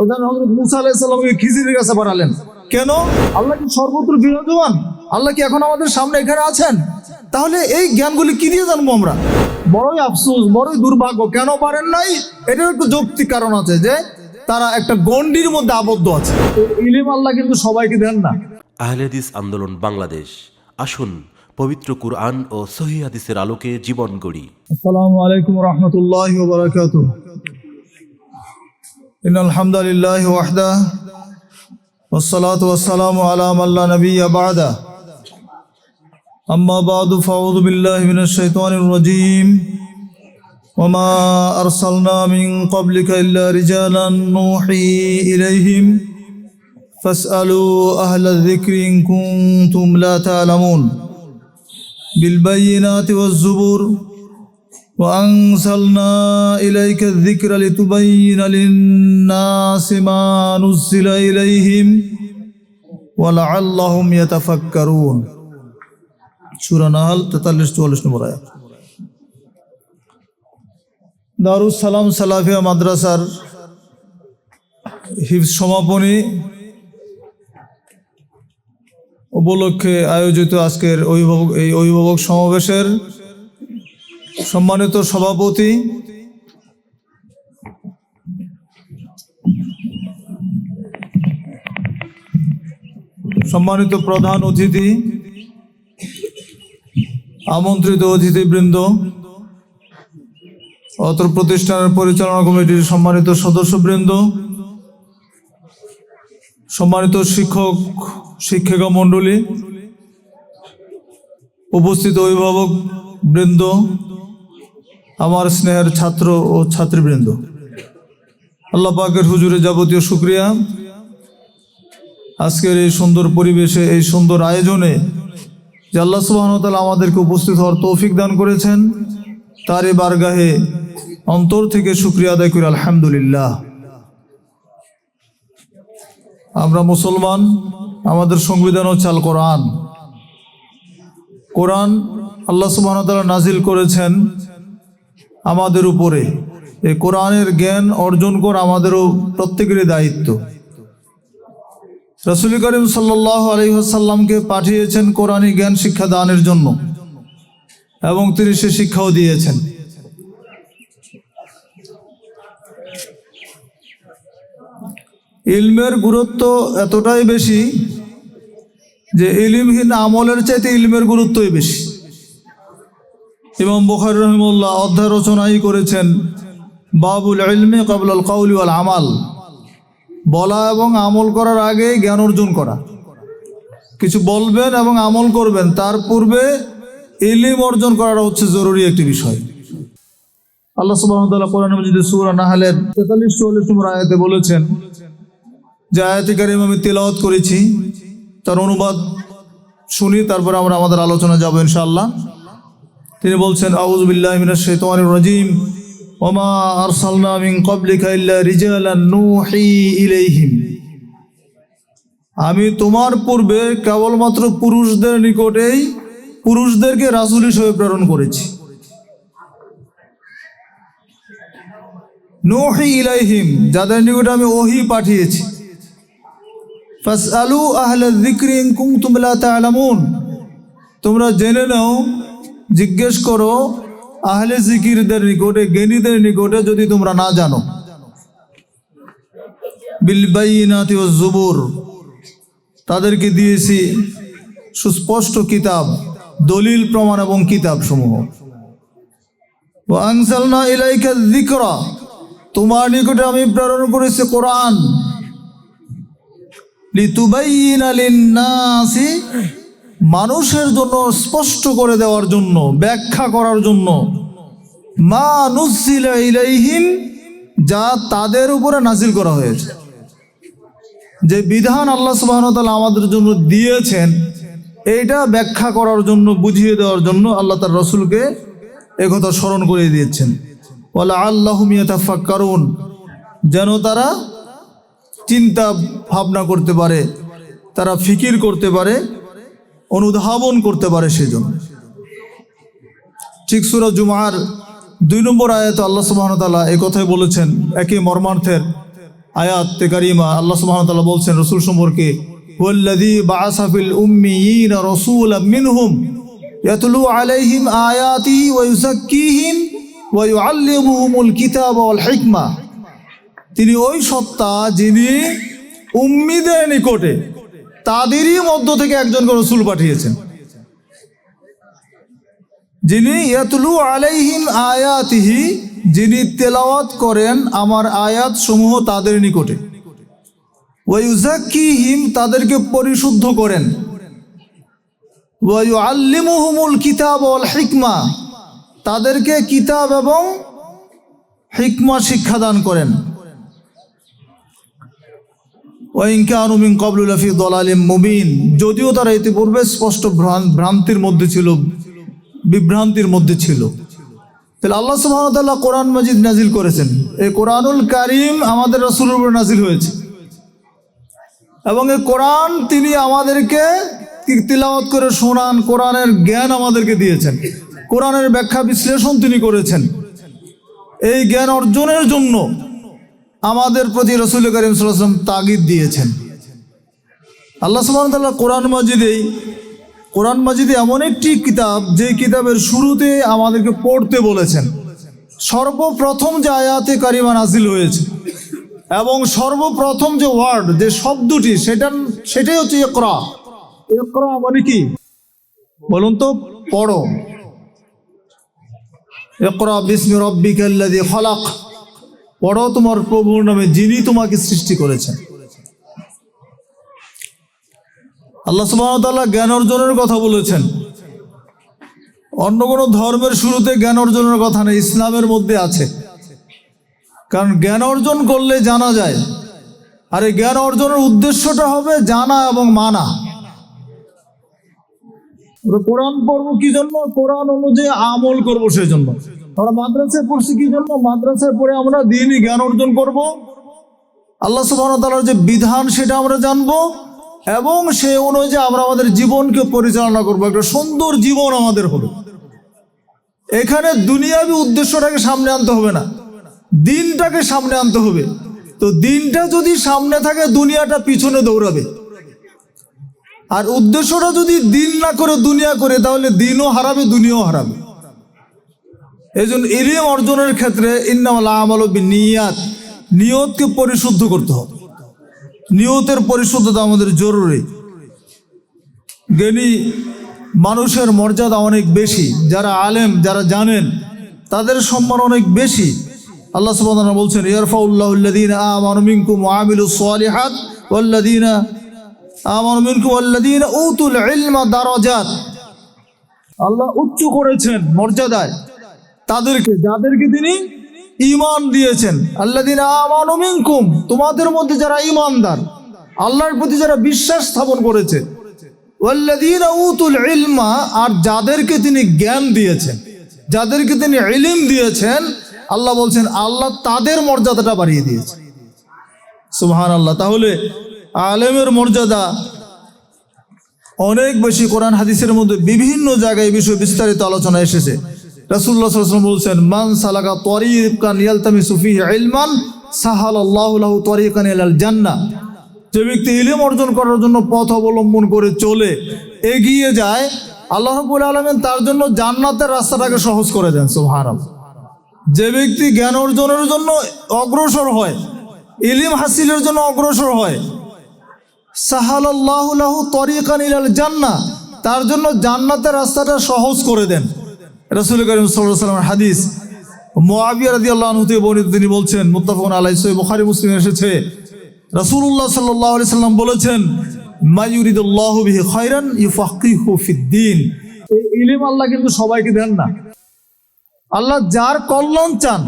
ওখানে হজরত মুসা আলাইসাল্লামকে খিজিরের কাছে পাঠালেন। কেন? আল্লাহ কি সর্বত্র বিরাজমান? আল্লাহ কি এখন আমাদের সামনে এখানে আছেন? তাহলে এই জ্ঞানগুলি কি দিয়ে জানব আমরা? বড়ই আফসোস বড়ই দুর্ভাগ্য কেন পারেন নাই? এটার একটু যৌক্তিক কারণ আছে যে তারা একটা গন্ডির মধ্যে আবদ্ধ আছে। ইলিম আল্লাহ কিন্তু সবাইকে দেন না। আহলেদিস আন্দোলন বাংলাদেশ। আসুন পবিত্র কুরআন ও সহি হাদিসের আলোকে জীবন গড়ি। আসসালামু আলাইকুম রহমতুল্লাহ إن الحمد لله وحده والصلاة والسلام على من لا نبي بعده. أما بعد فأعوذ بالله من الشيطان الرجيم. وما أرسلنا من قبلك إلا رجالا نوحي إليهم. فاسألوا أهل الذكر إن كنتم لا تعلمون. بالبينات والزبر وأنزلنا إليك الذكر لتبين للناس ما نزل إليهم ولعلهم يتفكرون سورة نحل 43 44 নম্বর আয়াত দারুস সালাম সালাফিয়া মাদ্রাসার হিফজ সমাপনী উপলক্ষে আয়োজিত আজকের অভিভাবক এই অভিভাবক সমাবেশের সম্মানিত সভাপতি, সম্মানিত প্রধান অতিথি, আমন্ত্রিত অতিথিবৃন্দ, অত্র প্রতিষ্ঠানের পরিচালনা কমিটির সম্মানিত সদস্যবৃন্দ, সম্মানিত শিক্ষক, শিক্ষিকা মণ্ডলী, উপস্থিত অভিভাবক বৃন্দ আমার স্নেহের ছাত্র ও ছাত্রীবৃন্দ। আল্লাহ পাকের হুজুরে যাবতীয় শুক্রিয়া। আজকের এই সুন্দর পরিবেশে, এই সুন্দর আয়োজনে যে আল্লাহ সুবাহতাল আমাদেরকে উপস্থিত হওয়ার তৌফিক দান করেছেন, তারই বারগাহে অন্তর থেকে শুক্রিয়া আদায় করি, আলহামদুলিল্লাহ। আমরা মুসলমান, আমাদের সংবিধান হচ্ছে আল কোরআন। কোরআন আল্লাহ সুবাহতালা নাজিল করেছেন আমাদের উপরে। এই কোরআনের জ্ঞান অর্জন করা আমাদেরও প্রত্যেকেরই দায়িত্ব। রসুল করিম সাল্লাহ আলহিহাসাল্লামকে পাঠিয়েছেন কোরআনী জ্ঞান শিক্ষা দানের জন্য এবং তিনি সে শিক্ষাও দিয়েছেন। ইলমের গুরুত্ব এতটাই বেশি যে ইলিমহীন আমলের চাইতে ইলমের গুরুত্বই বেশি। ইমাম বুখার রহিমুল্লাহ অধ্যায় রচনাই করেছেন, বাবুল ইলমে কাবুল কাউলি ওয়াল আমাল। বলা এবং আমল করার আগে জ্ঞান অর্জন করা। কিছু বলবেন এবং আমল করবেন, তার পূর্বে ইলিম অর্জন করাটা হচ্ছে জরুরি একটি বিষয়। আল্লাহ সুবাহতাল্লাহ কোরআন মজিদ সুরা নাহালের তেতাল্লিশ, চুয়াল্লিশ নম্বর আয়াতে বলেছেন, যে আয়াতি কারিম আমি তেলাওয়াত করেছি, তার অনুবাদ শুনি, তারপরে আমরা আমাদের আলোচনা যাব ইনশাআল্লাহ। তিনি বলছেন আউজবিল্লাহ রাজিম। ওমা ইলাইহিম। আমি তোমার পূর্বে কেবলমাত্র পুরুষদের নিকটেই পুরুষদেরকে রাসূল হিসেবে প্রেরণ করেছি। নূহি ইলাইহিম, যাদের নিকটে আমি ওহি পাঠিয়েছি। তোমরা জেনে নাও জিজ্ঞেস করো, আহলে জিকিরদের নিকটে, জ্ঞানীদের নিকটে যদি তোমরা না জানো। জুবুর। তাদেরকে দিয়েছি সুস্পষ্ট কিতাব, দলিল, প্রমাণ এবং কিতাব সমূহ ইলাইকা যিকরা। তোমার নিকটে আমি প্রেরণ করেছি কোরআন। মানুষের জন্য স্পষ্ট করে দেওয়ার জন্য, ব্যাখ্যা করার জন্য। মা যা তাদের উপরে নাজিল করা হয়েছে। যে বিধান আল্লাহ সুবাহতাল আমাদের জন্য দিয়েছেন, এইটা ব্যাখ্যা করার জন্য, বুঝিয়ে দেওয়ার জন্য আল্লাহ তার রসুলকে একথা স্মরণ করিয়ে দিয়েছেন। বলে আল্লাহ কারণ যেন তারা চিন্তা ভাবনা করতে পারে, তারা ফিকির করতে পারে অনুধাবন করতে পারে সেজন্য। ঠিক সুরা জুমার দুই নম্বর আয়াত আল্লাহ সুবাহতাল্লাহ এই কথাই বলেছেন একই মর্মার্থের আয়াত কারিমা, আল্লাহ ওয়া বলছেন, রসুল সম্পর্কে তিনি ওই সত্তা যিনি উম্মিদের নিকটে তাদেরই মধ্য থেকে একজনকে রসুল পাঠিয়েছেন। যিনি ইয়াতলু আলাইহিম আয়াতিহি, যিনি তেলাওয়াত করেন আমার আয়াত সমূহ তাদের নিকটে। ওয়াইউজাক্কিহিম তাদেরকে পরিশুদ্ধ করেন। ওয়াইউ আল্লিমুহুমুল কিতাব ওয়াল হিকমা, তাদেরকে কিতাব এবং হিকমা শিক্ষাদান করেন। ওয়াইনকানুমিন কবলুল ফি দলালিম মুবিন। যদিও তারা ইতিপূর্বে স্পষ্ট ভ্রান্তির মধ্যে ছিল, বিভ্রান্তির মধ্যে ছিল। তাহলে আল্লাহ সুবহানাহু কোরআন মাজিদ নাজিল করেছেন। এই কোরআনুল কারিম আমাদের রসুলের উপর নাজিল হয়েছে। এবং এই কোরআন তিনি আমাদেরকে তিলাওয়াত করে শোনান, কোরআনের জ্ঞান আমাদেরকে দিয়েছেন। কোরআনের ব্যাখ্যা বিশ্লেষণ তিনি করেছেন। এই জ্ঞান অর্জনের জন্য আমাদের প্রতি রসুল করিম সাল্লাম তাগিদ দিয়েছেন। আল্লাহ সুবহানাহু কোরআন মাজিদেই কোরআন মাজিদে এমন একটি কিতাব যে কিতাবের শুরুতে আমাদেরকে পড়তে বলেছেন। সর্বপ্রথম যে আয়াতে কারিমা নাজিল হয়েছে এবং সর্বপ্রথম যে ওয়ার্ড, যে শব্দটি সেটা সেটাই হচ্ছে একরা একরা মানে কি? বলুন তো, পড়ো। একরা বিস্মি রব্বিকাল্লাযী খলাক। পড়ো তোমার প্রভুর নামে যিনি তোমাকে সৃষ্টি করেছেন। আল্লাহ সুবাহতাল্লাহ জ্ঞান অর্জনের কথা বলেছেন। অন্য কোনো ধর্মের শুরুতে জ্ঞান অর্জনের কথা নেই, ইসলামের মধ্যে আছে। কারণ জ্ঞান অর্জন করলে জানা যায়। আর এই জ্ঞান অর্জনের উদ্দেশ্যটা হবে জানা এবং মানা। কোরআন পড়ব কি জন্য? কোরআন অনুযায়ী আমল করব সেই জন্য। আমরা মাদ্রাসায় পড়ছি কি জন্য? মাদ্রাসায় পড়ে আমরা দিনই জ্ঞান অর্জন করব। আল্লাহ সুবাহতালার যে বিধান সেটা আমরা জানব এবং সে অনুযায়ী আমরা আমাদের জীবনকে পরিচালনা করব। একটা সুন্দর জীবন আমাদের হবে। এখানে দুনিয়াবি উদ্দেশ্যটাকে সামনে আনতে হবে না। দিনটাকে সামনে আনতে হবে। তো দিনটা যদি সামনে থাকে, দুনিয়াটা পিছনে দৌড়াবে। আর উদ্দেশ্যটা যদি দিন না করে দুনিয়া করে, তাহলে দিনও হারাবে, দুনিয়াও হারাবে। এই জন্য ইলিম অর্জনের ক্ষেত্রে ইন্নামাল আমল নিয়াত নিয়তকে পরিশুদ্ধ করতে হবে। নিয়তের পরিশুদ্ধতা আমাদের জরুরি। জ্ঞানী মানুষের মর্যাদা অনেক বেশি। যারা আলেম, যারা জানেন, তাদের সম্মান অনেক বেশি। আল্লাহ সুবহানাহু বলছেন উতুল আল্লাহ উচ্চ করেছেন মর্যাদায়। তাদেরকে, যাদেরকে তিনি ইমান দিয়েছেন। আল্লাযীনা আমানু মিনকুম, তোমাদের মধ্যে যারা ইমানদার আল্লাহর প্রতি যারা বিশ্বাস স্থাপন করেছে আর যাদেরকে তিনি জ্ঞান দিয়েছেন, যাদেরকে তিনি ইলিম দিয়েছেন, আল্লাহ বলছেন, আল্লাহ তাদের মর্যাদাটা বাড়িয়ে দিয়েছে। সুবহান আল্লাহ তাহলে আলেমের মর্যাদা অনেক বেশি। কোরআন, হাদিসের মধ্যে বিভিন্ন জায়গায় বিষয়ে বিস্তারিত আলোচনা এসেছে। রাসূলুল্লাহ সাল্লাল্লাহু আলাইহি ওয়াসাল্লাম বলছেন, মান সালাকা তরিকান ইয়ালতামিসু ফিহি ইলমান, সাহালাল্লাহু লাহু তরিকান ইলাল জান্নাহ। যে ব্যক্তি ইলম অর্জন করার জন্য পথ অবলম্বন করে চলে, এগিয়ে যায়, আল্লাহ রাব্বুল আলামিন তার জন্য জান্নাতের রাস্তাটাকে সহজ করে দেন, সুবহানাল্লাহ। যে ব্যক্তি জ্ঞান অর্জনের জন্য অগ্রসর হয়, ইলিম হাসিলের জন্য অগ্রসর হয়, সাহালাল্লাহু লাহু তরিকান ইলাল তার জন্য জান্নাতের রাস্তাটা সহজ করে দেন। রাসূল করিম ওয়াসাল্লামের হাদিস বর্ণিত, তিনি বলছেন সহিহ বুখারী মুসলিম এসেছে। বলেছেন আল্লাহ কিন্তু সবাইকে দেন না। আল্লাহ যার কল্যাণ চান,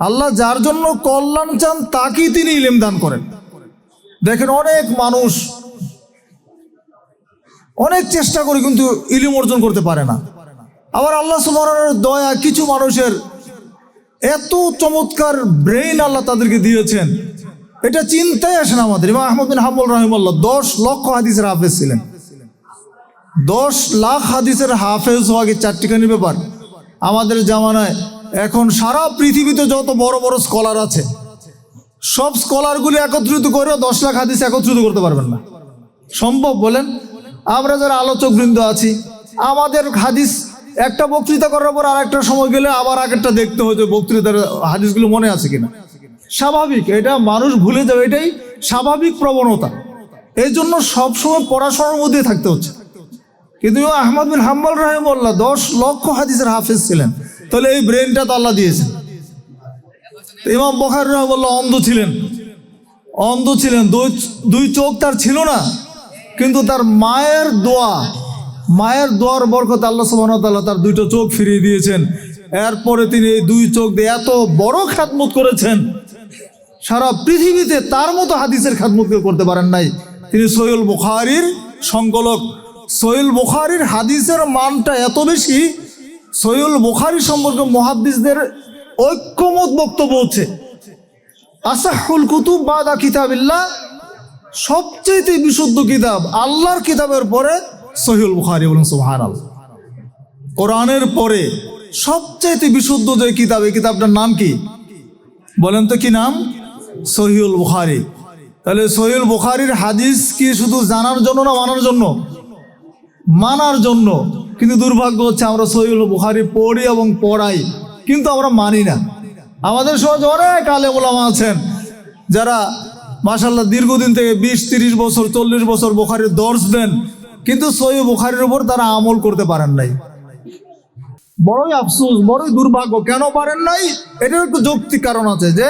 আল্লাহ যার জন্য কল্যাণ চান, তাকেই তিনি ইলেম দান করেন। দেখেন, অনেক মানুষ অনেক চেষ্টা করে কিন্তু ইলিম অর্জন করতে পারে না। আবার আল্লাহ সুবহানাহু দয়া কিছু মানুষের এত চমৎকার ব্রেইন আল্লাহ তাদেরকে দিয়েছেন। এটা চিন্তায় আসে না আমাদের। ইমাম আহমদ বিন হাম্বল রহিমাল্লাহ দশ লক্ষ হাদিসের হাফেজ ছিলেন। দশ লাখ হাদিসের হাফেজ হওয়া চারটিখানি ব্যাপার? আমাদের জামানায় এখন সারা পৃথিবীতে যত বড় বড় স্কলার আছে, সব স্কলারগুলি একত্রিত করে দশ লাখ হাদিস একত্রিত করতে পারবেন না। সম্ভব বলেন? আমরা যারা আলোচক বৃন্দ আছি, আমাদের হাদিস একটা বক্তৃতা করার পর আর একটা সময় গেলে আবার আগেরটা দেখতে হতো বক্তৃতার হাদিসগুলো মনে আছে কিনা। স্বাভাবিক, এটা মানুষ ভুলে যাবে, এটাই স্বাভাবিক প্রবণতা। এই জন্য সবসময় পড়াশোনার মধ্যে থাকতে হচ্ছে। কিন্তু আহমদ বিন হাম্বল রাহিমুল্লাহ দশ লক্ষ হাদিসের হাফেজ ছিলেন। তাহলে এই ব্রেনটা তো আল্লাহ দিয়েছেন। ইমাম বখার রহমুল্লাহ অন্ধ ছিলেন। অন্ধ ছিলেন দুই চোখ তার ছিল না, কিন্তু তার মায়ের দোয়া মায়ের দোয়ার বরকত আল্লাহ সুবাহতাল্লাহ তার দুইটা চোখ ফিরিয়ে দিয়েছেন। এরপরে তিনি এই দুই চোখ দিয়ে এত বড় খাতমত করেছেন। সারা পৃথিবীতে তার মতো হাদিসের খাতমত কেউ করতে পারেন নাই। তিনি সৈয়ল বুখারির সংকলক। সৈয়ল বুখারির হাদিসের মানটা এত বেশি সৈয়ল বুখারি সম্পর্কে মহাদ্দিসদের ঐক্যমত বক্তব্য হচ্ছে। আসাহুল কুতুব বাদা কিতাবিল্লাহ সবচেয়ে বিশুদ্ধ কিতাব আল্লাহর কিতাবের পরে সহিউল বুখারি বলুন সুবহান কোরআনের পরে সবচেয়ে বিশুদ্ধ যে কিতাব, এই কিতাবটার নাম কি? বলেন তো কি নাম? সহিউল বুখারি। তাহলে সহিউল বুখারির হাদিস কি শুধু জানার জন্য না মানার জন্য? মানার জন্য। কিন্তু দুর্ভাগ্য হচ্ছে আমরা সহিউল বুখারি পড়ি এবং পড়াই, কিন্তু আমরা মানি না। আমাদের সমাজে অনেক আলে ওলামা আছেন, যারা মাসাল্লাহ দীর্ঘদিন থেকে বিশ, তিরিশ বছর, চল্লিশ বছর বুখারির দর্শ দেন। কিন্তু সহি বুখারির উপর তারা আমল করতে পারেন নাই। বড়ই আফসোস, বড়ই দুর্ভাগ্য। কেন পারেন নাই? এটার একটু যৌক্তিক কারণ আছে যে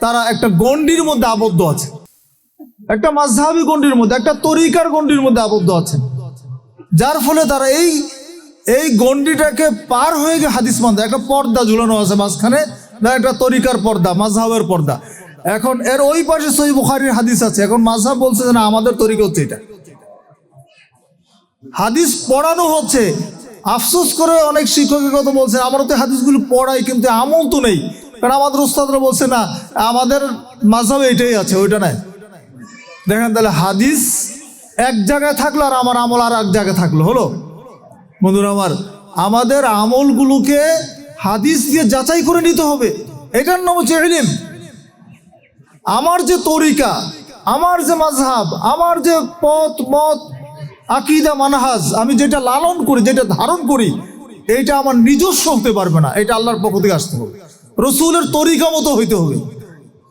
তারা একটা গণ্ডির মধ্যে আবদ্ধ আছে। একটা মাঝহাবি গণ্ডির মধ্যে, একটা তরিকার গণ্ডির মধ্যে আবদ্ধ আছে। যার ফলে তারা এই এই গণ্ডিটাকে পার হয়ে গিয়ে হাদিস মানতে, একটা পর্দা ঝুলানো আছে মাঝখানে, না একটা তরিকার পর্দা মাঝহাবের পর্দা। এখন এর ওই পাশে সহি বুখারির হাদিস আছে। এখন মাঝহাব বলছে যে না, আমাদের তরিকা হচ্ছে এটা। হাদিস পড়ানো হচ্ছে। আফসোস করে অনেক শিক্ষকের কথা বলছে আমরা তো হাদিসগুলো পড়াই, কিন্তু আমল তো নেই। কারণ আমাদের উস্তাদরা বলছে, না, আমাদের মাঝহাবে এটাই আছে, ওইটা নাই। দেখেন তাহলে হাদিস এক জায়গায় থাকল আর আমার আমল আর এক জায়গায় থাকল, হলো? বন্ধুরা আমার, আমাদের আমলগুলোকে হাদিস দিয়ে যাচাই করে নিতে হবে। এটার নাম হচ্ছে ইলিম। আমার যে তরিকা, আমার যে মাঝহাব, আমার যে পথ, মত আকিদা মানহাজ, আমি যেটা লালন করি, যেটা ধারণ করি এটা আমার নিজস্ব হতে পারবে না, এটা আল্লাহর পক্ষ থেকে আসতে হবে। রসুলের তরিকা মতো হইতে হবে।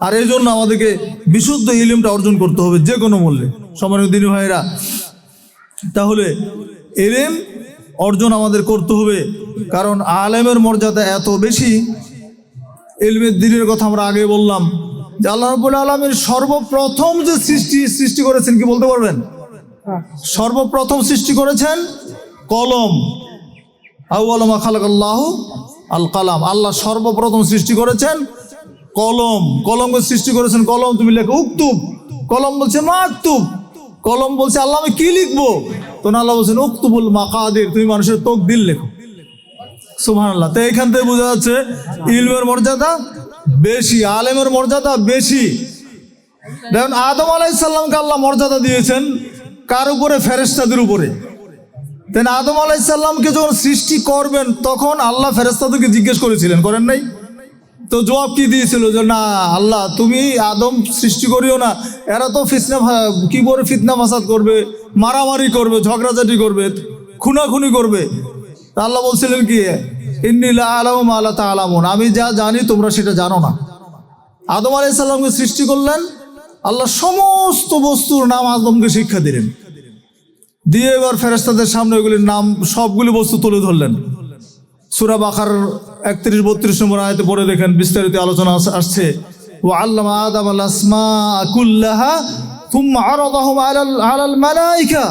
আর এই জন্য আমাদেরকে বিশুদ্ধ ইলিমটা অর্জন করতে হবে, যে কোনো মূল্যে। সমানের দিনী ভাইরা তাহলে এলেম অর্জন আমাদের করতে হবে, কারণ আলেমের মর্যাদা এত বেশি। এলমের দিনের কথা আমরা আগে বললাম, যে আল্লাহ রবুল আলমের সর্বপ্রথম যে সৃষ্টি সৃষ্টি করেছেন কি বলতে পারবেন? সর্বপ্রথম সৃষ্টি করেছেন কলম। আউআলমা খালাক আল্লাহ আল কালাম। আল্লাহ সর্বপ্রথম সৃষ্টি করেছেন কলম। কলমকে সৃষ্টি করেছেন কলম, তুমি লেখো উক্তুব। কলম বলছে মাকতুব কলম বলছে আল্লাহ আমি কি লিখব? তো আল্লাহ বলছেন উক্তুবুল মাকাদের, তুমি মানুষের তোক দিল লেখো। আল্লাহ তো এখান থেকে বোঝা যাচ্ছে ইলমের মর্যাদা বেশি, আলেমের মর্যাদা বেশি। দেখুন, আদম আলাইসাল্লামকে আল্লাহ মর্যাদা দিয়েছেন কার উপরে? ফেরেস্তাদের উপরে। তেন আদম আলাইসাল্লামকে যখন সৃষ্টি করবেন, তখন আল্লাহ ফেরেস্তাদেরকে জিজ্ঞেস করেছিলেন, করেন নাই? তো জবাব কি দিয়েছিল? যে না, আল্লাহ, তুমি আদম সৃষ্টি করিও না। এরা তো ফিসনা কি করে ফিতনা ফাসাদ করবে, মারামারি করবে, ঝগড়াঝাটি করবে, খুনাখুনি করবে। আল্লাহ বলছিলেন কি ইন্নিলা আলাম আল্লাহ তা আলামন আমি যা জানি, তোমরা সেটা জানো না। আদম আলাইসাল্লামকে সৃষ্টি করলেন আল্লাহ সমস্ত বস্তুর নাম আদমকে শিক্ষা দিলেন দিয়ে এবার ফেরেস্তাদের সামনে ওইগুলির নাম সবগুলি বস্তু তুলে ধরলেন সুরা বাকার একত্রিশ বত্রিশ নম্বর আয়তে পড়ে দেখেন বিস্তারিত আলোচনা আস- আসছে ও আল্লাহ আদম আল আসমা কুল্লাহা ثم عرضهم على ال- على الملائكة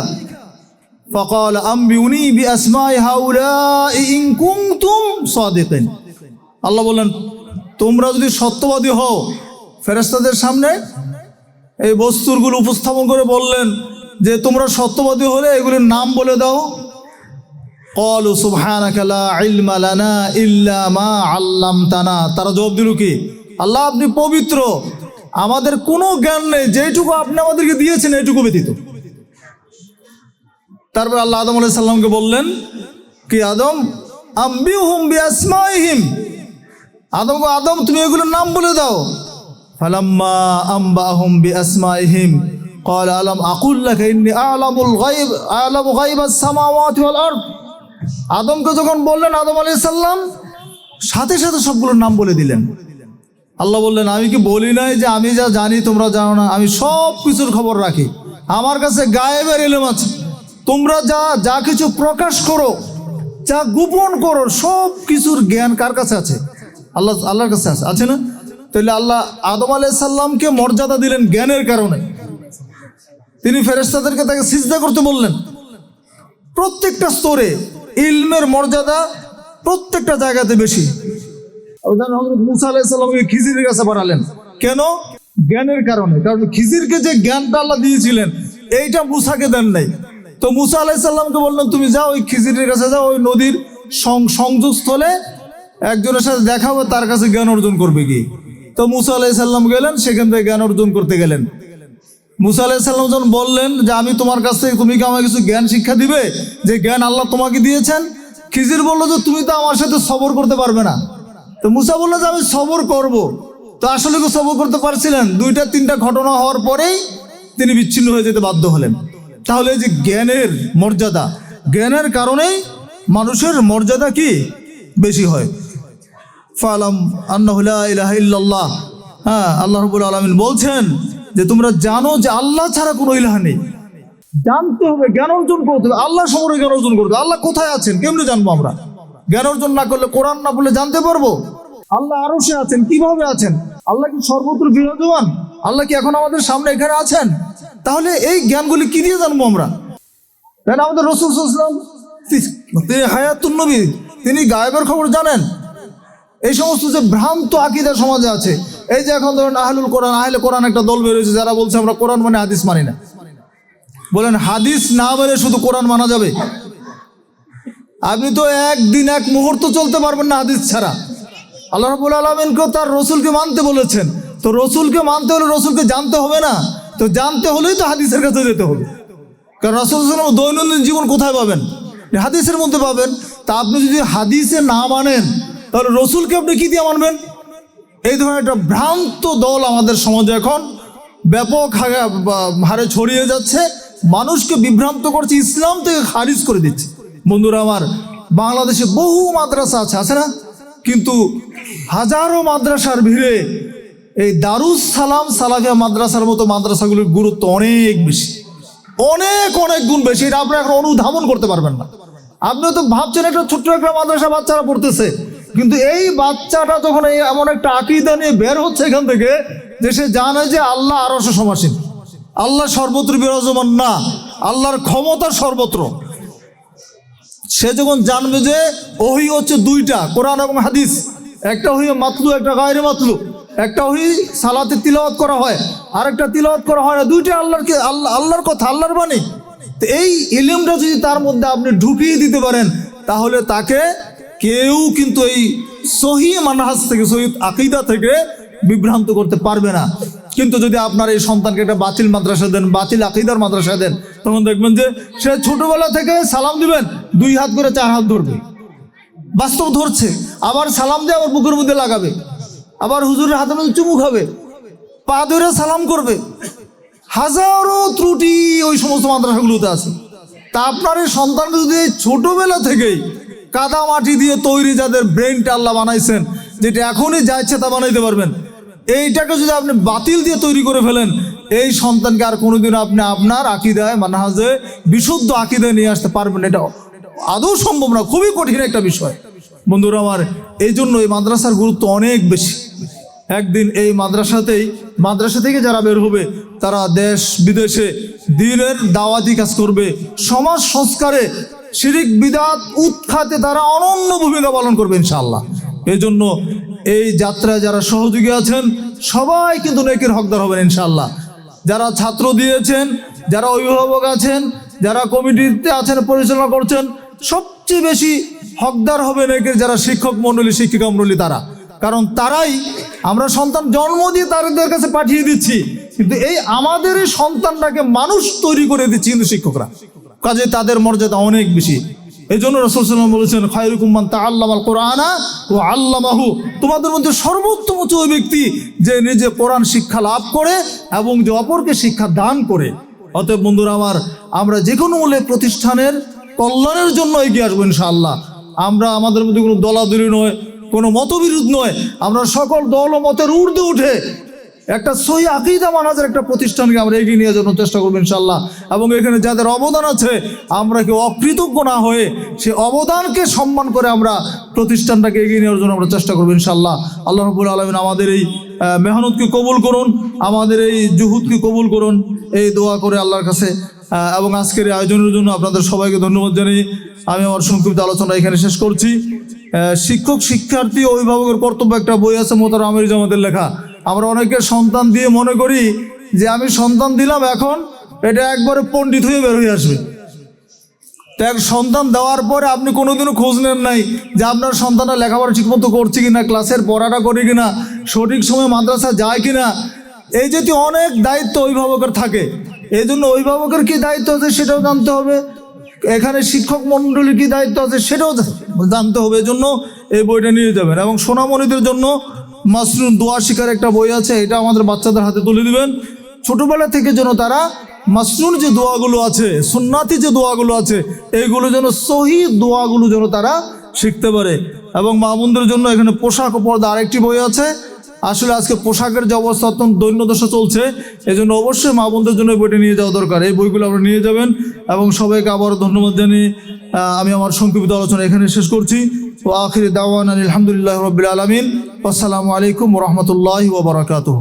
فقال أنبئوني بأسماء هؤلاء إن كنتم صادقين আল্লাহ বললেন তোমরা যদি সত্যবাদী হও ফেরেস্তাদের সামনে এই বস্তুরগুলো উপস্থাপন করে বললেন যে তোমরা সত্যবাদী হলে এগুলির নাম বলে দাও। কল সুবহানাকালা ইলমালানা ইল্লামা আল্লাম তানা তারা জবাব দিল কি? আল্লাহ, আপনি পবিত্র। আমাদের কোনো জ্ঞান নেই যেটুকু আপনি আমাদেরকে দিয়েছেন এইটুকু ব্যতীত। তারপর আল্লাহ আদম আলাই সাল্লামকে বললেন, কি আদম? আম্বি হুম বি আসমাইহিম। আদমকে আদম, তুমি এগুলোর নাম বলে দাও। فلما أنبأهم بأسمائهم قال ألم أقول لك إني أعلم الغيب أعلم غيب السماوات والأرض আদমকে যখন বললেন আদম আলী সাল্লাম সাথে সাথে সবগুলোর নাম বলে দিলেন আল্লাহ বললেন আমি কি বলি নাই যে আমি যা জানি তোমরা জানো না আমি সব কিছুর খবর রাখি আমার কাছে গায়েবের এলেম আছে তোমরা যা যা কিছু প্রকাশ করো যা গোপন করো সব কিছুর জ্ঞান কার কাছে আছে আল্লাহ আল্লাহর কাছে আছে আছে না তাহলে আল্লাহ আদম আলাইসাল্লামকে মর্যাদা দিলেন জ্ঞানের কারণে। তিনি ফেরেস্তাদেরকে তাকে সিজদা করতে বললেন। প্রত্যেকটা স্তরে ইলমের মর্যাদা প্রত্যেকটা জায়গাতে বেশি। মুসা কাছে কেন? জ্ঞানের কারণে। কারণ খিজিরকে যে জ্ঞানটা আল্লাহ দিয়েছিলেন, এইটা মুসাকে দেন নাই। তো মুসা আলাইসাল্লামকে বললেন, তুমি ওই কাছে ওই নদীর একজনের সাথে দেখা হবে, তার কাছে জ্ঞান অর্জন করবে কি? তো মুসা আলাইসাল্লাম গেলেন, সেখান থেকে জ্ঞান অর্জন করতে গেলেন। মুসা আলাইসাল্লাম যখন বললেন যে, আমি তোমার কাছ থেকে তুমি কি আমাকে কিছু জ্ঞান শিক্ষা দিবে? যে জ্ঞান আল্লাহ তোমাকে দিয়েছেন? খিজির বলল যে, তুমি তো আমার সাথে সবর করতে পারবে না। তো মুসা বলল যে, আমি সবর করব। তো আসলে কি সবর করতে পারছিলেন? দুইটা, তিনটা ঘটনা হওয়ার পরেই তিনি বিচ্ছিন্ন হয়ে যেতে বাধ্য হলেন। তাহলে যে জ্ঞানের মর্যাদা, জ্ঞানের কারণেই মানুষের মর্যাদা কি? বেশি হয়। ফালাম ইল্লাল্লাহ। হ্যাঁ আল্লাহ রাব্বুল আলামিন বলছেন যে তোমরা জানো যে আল্লাহ ছাড়া কোনো ইলাহা নেই। জানতে হবে, জ্ঞান অর্জন করতে হবে। আল্লাহ সম্পর্কে জ্ঞান অর্জন করতে আল্লাহ কোথায় আছেন? কেমনে জানব আমরা? জ্ঞান অর্জন না করলে কোরআন না বলে জানতে পারব? আল্লাহ আরও সে আছেন, কীভাবে আছেন? আল্লাহ কি সর্বত্র বিরাজমান? আল্লাহ কি এখন আমাদের সামনে এখানে আছেন? তাহলে এই জ্ঞানগুলি কি দিয়ে জানব আমরা? কেন আমাদের রসুল তিনি হায়াতুন নবী, তিনি গায়েবের খবর জানেন। এই সমস্ত যে ভ্রান্ত আকিদা সমাজে আছে, এই যে এখন ধরেন আহলুল কোরআন, আহলে কোরআন একটা দল বেরোয়েছে যারা বলছে আমরা কোরআন মানে হাদিস মানি না। বলেন, হাদিস না বলে শুধু কোরআন মানা যাবে? আপনি তো একদিন এক মুহূর্ত চলতে পারবেন না হাদিস ছাড়া। আল্লাহ রাবুল আলমিনকেও তার রসুলকে মানতে বলেছেন। তো রসুলকে মানতে হলে রসুলকে জানতে হবে না। তো জানতে হলেই তো হাদিসের কাছে যেতে হবে। কারণ রাসুল দৈনন্দিন জীবন কোথায় পাবেন? হাদিসের মধ্যে পাবেন। তা আপনি যদি হাদিসে না মানেন তাহলে রসুলকে আপনি কি দিয়ে মানবেন? এই ধরনের একটা ভ্রান্ত দল আমাদের সমাজে এখন ব্যাপক হারে- ছড়িয়ে যাচ্ছে। মানুষকে বিভ্রান্ত করছে, ইসলাম থেকে খারিজ করে দিচ্ছে। বন্ধুরা আমার, বাংলাদেশে বহু মাদ্রাসা আছে আছে না? কিন্তু হাজারো মাদ্রাসার ভিড়ে এই দারুস সালাম সালাফিয়া মাদ্রাসার মতো মাদ্রাসাগুলির গুরুত্ব অনেক বেশি। অনেক অনেক গুণ বেশি। এটা আপনি এখন অনুধাবন করতে পারবেন না। আপনি তো ভাবছেন একটা ছোট্ট একটা মাদ্রাসা বাচ্চারা পড়তেছে। কিন্তু এই বাচ্চাটা যখন এই এমন একটা আকিদা নিয়ে বের হচ্ছে এখান থেকে, যে সে জানে যে আল্লাহ আরও সমাসীন আল্লাহ সর্বত্র বিরাজমান না, আল্লাহর ক্ষমতা সর্বত্র। সে যখন জানবে যে ওহি হচ্ছে দুইটা, কোরআন এবং হাদিস, একটা ওহি মাতলু, একটা গায়ের মাতলু, একটা ওহি সালাতে তিলাওয়াত করা হয় আর একটা তিলাওয়াত করা হয় না, দুইটা আল্লাহর কে আল্লাহ আল্লাহর কথা, আল্লাহর বাণী। তো এই ইলিমটা যদি তার মধ্যে আপনি ঢুকিয়ে দিতে পারেন, তাহলে তাকে কেউ কিন্তু এই সহি মানহাজ থেকে, সহি আকিদা থেকে বিভ্রান্ত করতে পারবে না। কিন্তু যদি আপনার এই সন্তানকে একটা বাতিল মাদ্রাসা দেন, বাতিল আকিদার মাদ্রাসা দেন, তখন দেখবেন যে সে ছোটবেলা থেকে সালাম দিবেন, দুই হাত করে চার হাত ধরবে। বাস্তব ধরছে। আবার সালাম দিয়ে আবার বুকের মধ্যে লাগাবে। আবার হুজুরের হাতের মধ্যে চুমু খাবে। পা ধরে সালাম করবে। হাজারো ত্রুটি ওই সমস্ত মাদ্রাসাগুলোতে আছে। তা আপনার এই সন্তানকে যদি ছোটবেলা থেকেই কাদা মাটি দিয়ে তৈরি যাদের ব্রেনটা আল্লাহ বানাইছেন, যেটা এখনই যা ইচ্ছে তা বানাইতে পারবেন। এইটাকে যদি আপনি বাতিল দিয়ে তৈরি করে ফেলেন, এই সন্তানকে আর কোনোদিন আপনি আপনার আকিদায়, মানহাজে বিশুদ্ধ আকিদায় নিয়ে আসতে পারবেন এটা আদৌ সম্ভব না, খুবই কঠিন একটা বিষয়। বন্ধুরা আমার এই জন্য এই মাদ্রাসার গুরুত্ব অনেক বেশি। একদিন এই মাদ্রাসাতেই, মাদ্রাসা থেকে যারা বের হবে, তারা দেশ বিদেশে দিনের দাওয়াতি কাজ করবে। সমাজ সংস্কারে শিরিক, বিদাত উৎখাতে তারা অনন্য ভূমিকা পালন করবে ইনশাআল্লাহ। এই জন্য এই যাত্রায় যারা সহযোগী আছেন, সবাই কিন্তু নেকের হকদার হবেন ইনশাআল্লাহ। যারা ছাত্র দিয়েছেন, যারা অভিভাবক আছেন, যারা কমিটিতে আছেন, পরিচালনা করছেন, সবচেয়ে বেশি হকদার হবে নেকের যারা শিক্ষক মণ্ডলী শিক্ষিকা মণ্ডলী তারা। কারণ তারাই আমরা সন্তান জন্ম দিয়ে তাদের কাছে পাঠিয়ে দিচ্ছি, কিন্তু এই আমাদের এই সন্তানটাকে মানুষ তৈরি করে দিচ্ছি কিন্তু শিক্ষকরা। কাজে তাদের মর্যাদা অনেক বেশি। এই জন্য রসুল সাল্লাম বলেছেন খায়রুকুম্মান তা আল্লাহ আল্লামাল কোরআনা ও আল্লামাহু। তোমাদের মধ্যে সর্বোত্তম ওই ব্যক্তি যে নিজে কোরআন শিক্ষা লাভ করে এবং যে অপরকে শিক্ষা দান করে। অতএব বন্ধুরা আমার, আমরা যে কোনো মূল্যে প্রতিষ্ঠানের কল্যাণের জন্য এগিয়ে আসব ইনশাআল্লাহ। আমরা আমাদের মধ্যে কোনো দলাদলি নয়, কোনো মতবিরোধ নয়। আমরা সকল দল মতের ঊর্ধ্বে উঠে একটা সহি আকিদা মানাজের একটা প্রতিষ্ঠানকে আমরা এগিয়ে নিয়ে যাওয়ার চেষ্টা করব ইনশাল্লাহ এবং এখানে যাদের অবদান আছে, আমরা কেউ অকৃতজ্ঞ না হয়ে সে অবদানকে সম্মান করে আমরা প্রতিষ্ঠানটাকে এগিয়ে নেওয়ার জন্য আমরা চেষ্টা করব ইনশাল্লাহ আল্লাহ রবুল আলমিন আমাদের এই মেহনতকে কবুল করুন, আমাদের এই জুহুদকে কবুল করুন, এই দোয়া করে আল্লাহর কাছে এবং আজকের এই আয়োজনের জন্য আপনাদের সবাইকে ধন্যবাদ জানাই। আমি আমার সংক্ষিপ্ত আলোচনা এখানে শেষ করছি। শিক্ষক, শিক্ষার্থী, অভিভাবকের কর্তব্য একটা বই আছে মোতার আমির জামাতের লেখা। আমরা অনেকে সন্তান দিয়ে মনে করি যে আমি সন্তান দিলাম, এখন এটা একবারে পণ্ডিত হয়ে বের হয়ে আসবে। তো এক সন্তান দেওয়ার পরে আপনি কোনোদিনও খোঁজ নেন নাই যে আপনার সন্তানটা লেখাপড়া ঠিকমতো করছে কিনা, ক্লাসের পড়াটা করে কিনা, সঠিক সময় মাদ্রাসা যায় কিনা। এই জাতীয় অনেক দায়িত্ব অভিভাবকের থাকে, এই জন্য অভিভাবকের কী দায়িত্ব আছে সেটাও জানতে হবে। এখানে শিক্ষক মণ্ডলীর কী দায়িত্ব আছে সেটাও জানতে হবে, এই জন্য এই বইটা নিয়ে যাবেন। এবং সোনামণিদের জন্য মাসরুন দোয়া শিকার একটা বই আছে, এটা আমাদের বাচ্চাদের হাতে তুলে দিবেন। ছোটবেলা থেকে যেন তারা মাসরুন যে দোয়াগুলো আছে, সুন্নাতি যে দোয়াগুলো আছে এইগুলো যেন সহি দোয়াগুলো যেন তারা শিখতে পারে। এবং মা বোনদের জন্য এখানে পোশাক ও পর্দা আরেকটি বই আছে। আসলে আজকে পোশাকের যে অবস্থা অত্যন্ত দৈন্যদশা চলছে এই জন্য অবশ্যই মা বোনদের জন্য বইটা নিয়ে যাওয়া দরকার। এই বইগুলো আপনারা নিয়ে যাবেন এবং সবাইকে আবার ধন্যবাদ জানিয়ে আমি আমার সংক্ষিপ্ত আলোচনা এখানে শেষ করছি। ও আখির দাওয়ান আলহামদুলিল্লাহ রবিল আলমিন। আসসালামু আলাইকুম রহমতুল্লাহ ওবরাকাতুহ